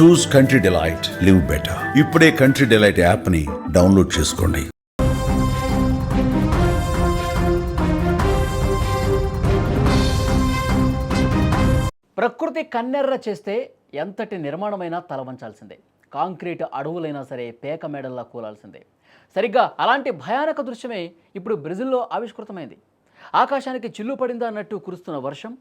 Choose country delight live better ఇప్పుడే country delight యాప్ని download చేసుకోండి. ప్రకృతి కన్నెర్ర చేస్తే ఎంతటి నిర్మాణమైనా తలవంచాల్సిందే. కాంక్రీట్ అడవులైనా సరే పేక మేడల్లా కూలాల్సిందే. సరిగ్గా అలాంటి భయానక దృశ్యమే ఇప్పుడు బ్రెజిల్లో ఆవిష్కృతమైంది. ఆకాశానికి చిల్లు పడిందా అన్నట్టు కురుస్తున్న వర్షం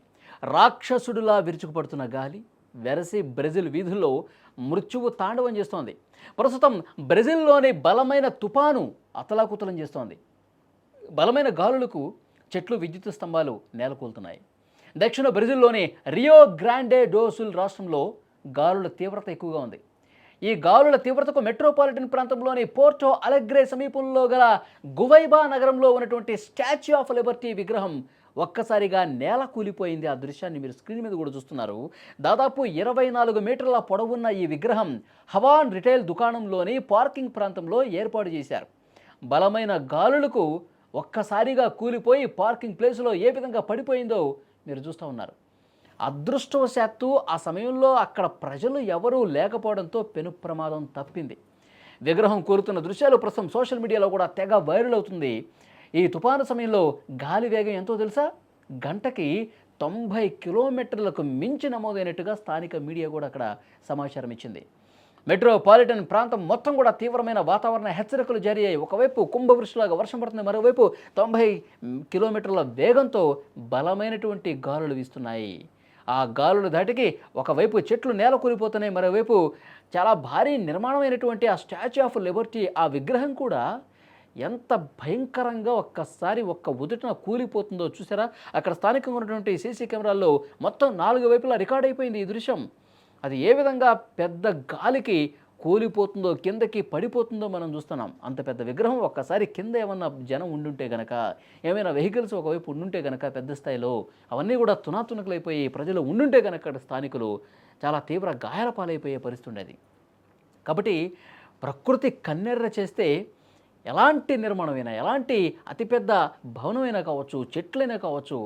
రాక్షసుడిలా విరుచుకుపడుతున్న గాలి వెరసి బ్రెజిల్ వీధుల్లో మృత్యువు తాండవం చేస్తోంది. ప్రస్తుతం బ్రెజిల్లోని బలమైన తుపాను అతలాకుతలం చేస్తోంది. బలమైన గాలులకు చెట్లు విద్యుత్ స్తంభాలు నేలకూలుతున్నాయి. దక్షిణ బ్రెజిల్లోని రియో గ్రాండే డోసుల్ రాష్ట్రంలో గాలుల తీవ్రత ఎక్కువగా ఉంది. ఈ గాలుల తీవ్రతకు మెట్రోపాలిటన్ ప్రాంతంలోని పోర్టో అలెగ్రే సమీపంలో గల గువైబా నగరంలో ఉన్నటువంటి స్టాచ్యూ ఆఫ్ లిబర్టీ విగ్రహం ఒక్కసారిగా నేల కూలిపోయింది. ఆ దృశ్యాన్ని మీరు స్క్రీన్ మీద కూడా చూస్తున్నారు. దాదాపు ఇరవై నాలుగు మీటర్ల పొడవున్న ఈ విగ్రహం హవాన్ రిటైల్ దుకాణంలోని పార్కింగ్ ప్రాంతంలో ఏర్పాటు చేశారు. బలమైన గాలులకు ఒక్కసారిగా కూలిపోయి పార్కింగ్ ప్లేస్లో ఏ విధంగా పడిపోయిందో మీరు చూస్తూ ఉన్నారు. అదృష్టవశాత్తు ఆ సమయంలో అక్కడ ప్రజలు ఎవరూ లేకపోవడంతో పెను ప్రమాదం తప్పింది. విగ్రహం కూరుతున్న దృశ్యాలు ప్రస్తుతం సోషల్ మీడియాలో కూడా తెగ వైరల్ అవుతుంది. ఈ తుఫాను సమయంలో గాలి వేగం ఎంతో తెలుసా? గంటకి తొంభై కిలోమీటర్లకు మించి నమోదైనట్టుగా స్థానిక మీడియా కూడా అక్కడ సమాచారం ఇచ్చింది. మెట్రోపాలిటన్ ప్రాంతం మొత్తం కూడా తీవ్రమైన వాతావరణ హెచ్చరికలు జారీ అయ్యాయి. ఒకవైపు కుంభవృష్టిలాగా వర్షం పడుతుంది. మరోవైపు తొంభై కిలోమీటర్ల వేగంతో బలమైనటువంటి గాలులు వీస్తున్నాయి. ఆ గాలుల ధాటికి ఒకవైపు చెట్లు నేల కూలిపోతున్నాయి మరోవైపు చాలా భారీ నిర్మాణమైనటువంటి ఆ స్టాచ్యూ ఆఫ్ లిబర్టీ ఆ విగ్రహం కూడా ఎంత భయంకరంగా ఒక్కసారి ఒక్క ఉదుటన కూలిపోతుందో చూసారా? అక్కడ స్థానికంగా ఉన్నటువంటి సీసీ కెమెరాల్లో మొత్తం నాలుగు వైపులా రికార్డ్ అయిపోయింది ఈ దృశ్యం. అది ఏ విధంగా పెద్ద గాలికి కూలిపోతుందో కిందకి పడిపోతుందో మనం చూస్తున్నాం. అంత పెద్ద విగ్రహం ఒక్కసారి కింద ఏమన్నా జనం ఉండుంటే గనక ఏమైనా వెహికల్స్ ఒకవైపు ఉండుంటే గనక పెద్ద స్థాయిలో అవన్నీ కూడా తునాతునకలైపోయి ప్రజలు ఉండుంటే గనక అక్కడ స్థానికులు చాలా తీవ్ర గాయాల పాలైపోయే పరిస్థితి ఉండేది కాబట్టి ప్రకృతి కన్నెర్ర చేస్తే ఎలాంటి నిర్మాణమైనా ఎలాంటి అతిపెద్ద భవనమైనా కావచ్చు చెట్లైనా కావచ్చు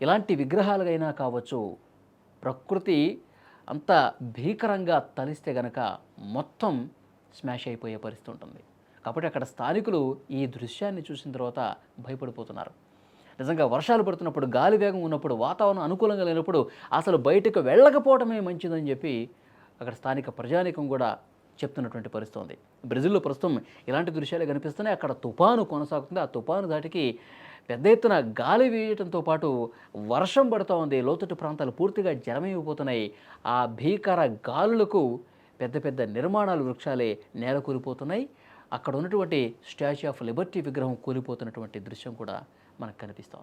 ఇలాంటి విగ్రహాలుగైనా కావచ్చు ప్రకృతి అంత భీకరంగా తలిస్తే గనక మొత్తం స్మాష్ అయిపోయే పరిస్థితి ఉంటుంది. కాబట్టి అక్కడ స్థానికులు ఈ దృశ్యాన్ని చూసిన తర్వాత భయపడిపోతున్నారు. నిజంగా వర్షాలు పడుతున్నప్పుడు గాలి వేగం ఉన్నప్పుడు వాతావరణం అనుకూలంగా లేనప్పుడు అసలు బయటకు వెళ్ళకపోవడమే మంచిదని చెప్పి అక్కడ స్థానిక ప్రజానికం కూడా చెప్తున్నటువంటి పరిస్థితి ఉంది. బ్రెజిల్లో ప్రస్తుతం ఇలాంటి దృశ్యాలే కనిపిస్తున్నాయి. అక్కడ తుఫాను కొనసాగుతుంది. ఆ తుఫాను దాటికి పెద్ద ఎత్తున గాలి వీయటంతో పాటు వర్షం పడుతూ ఉంది. లోతట్టు ప్రాంతాలు పూర్తిగా జలమైపోతున్నాయి ఆ భీకర గాలులకు పెద్ద పెద్ద నిర్మాణాలు వృక్షాలే నేల కూలిపోతున్నాయి అక్కడ ఉన్నటువంటి స్టాచ్యూ ఆఫ్ లిబర్టీ విగ్రహం కూలిపోతున్నటువంటి దృశ్యం కూడా మనకు కనిపిస్తూ